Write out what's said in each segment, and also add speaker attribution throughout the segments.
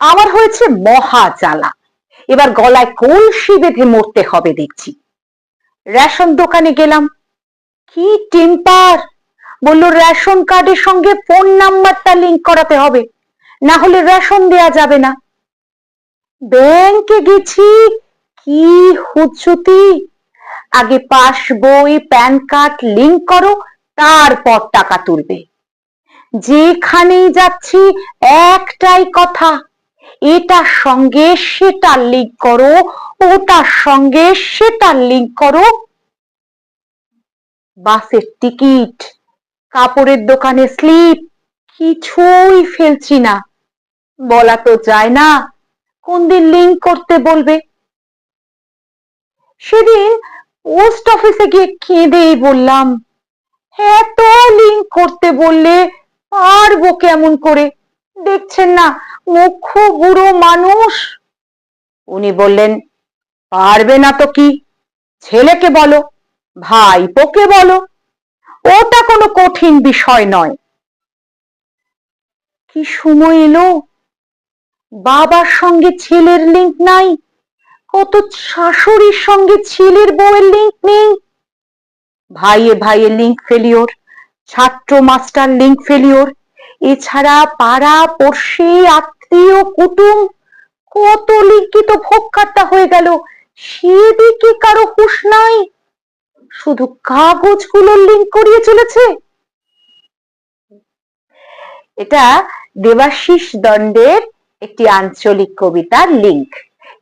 Speaker 1: আমার হয়েছে মহা জ্বালা এবার গলায় কলসি বেঁধে মরতে হবে দেখছি। রেশন দোকানে গেলাম। কি টেম্পার! বলল, রেশন কার্ডের সঙ্গে ফোন নাম্বারটা লিংক করাতে হবে। না হলে রেশন দেয়া যাবে না। ব্যাংকে গেছি। কি হুজ্জুতি! আগে পাস বই, প্যান কার্ড লিংক করো, তারপর টাকা তুলবে। যেখানেই যাচ্ছি, একটাই কথা এটার সঙ্গে সেটা লিংক করো ওটার সঙ্গে সেটা লিংক করো। বাসের টিকিট, কাপড়ের দোকানে স্লিপ কিছুই ফেলছি না। বলা তো যায় না, কোন দিন লিঙ্ক করতে বলবে। সেদিন পোস্ট অফিসে গিয়ে কেঁদেই বললাম, এত লিঙ্ক করতে বললে পারব কেমন করে? দেখছেন না মুখ্য বুড়ো মানুষ। উনি বললেন, পারবে না তো কি? ছেলেকে বলো, ভাইপোকে বলো, ওটা কোনো কঠিন বিষয় নয়। কি সময় এলো? বাবার সঙ্গে ছেলের লিংক নাই, কত শাশুড়ির সঙ্গে ছেলের বউয়ের লিংক নেই। ভাইয়ে ভাইয়ে লিঙ্ক ফেলিওর ছাত্র মাস্টার লিংক ফেলিওর এছাড়া পাড়া পড়শি আত্মীয় কুটুম, কত লিঙ্কই তো হয়ে গেল সেদিকে কারও হুঁশ নাই। শুধু কাগজগুলো লিংক করিয়ে চলেছে। এটা দেবাশিস দণ্ডের একটি আঞ্চলিক কবিতার লিঙ্ক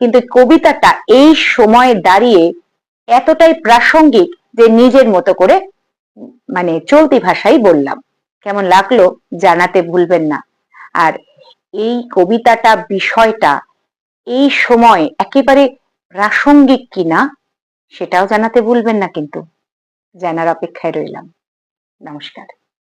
Speaker 1: কিন্তু কবিতাটা এই সময়ে দাঁড়িয়ে এতটাই প্রাসঙ্গিক যে নিজের মতো করে মানে চলতি ভাষাই বললাম। কেমন লাগল জানাতে ভুলবেন না। আর এই কবিতাটা, বিষয়টা এই সময় একেবারে প্রাসঙ্গিক কিনা সেটাও জানাতে ভুলবেন না কিন্তু। জানার অপেক্ষায় রইলাম। নমস্কার।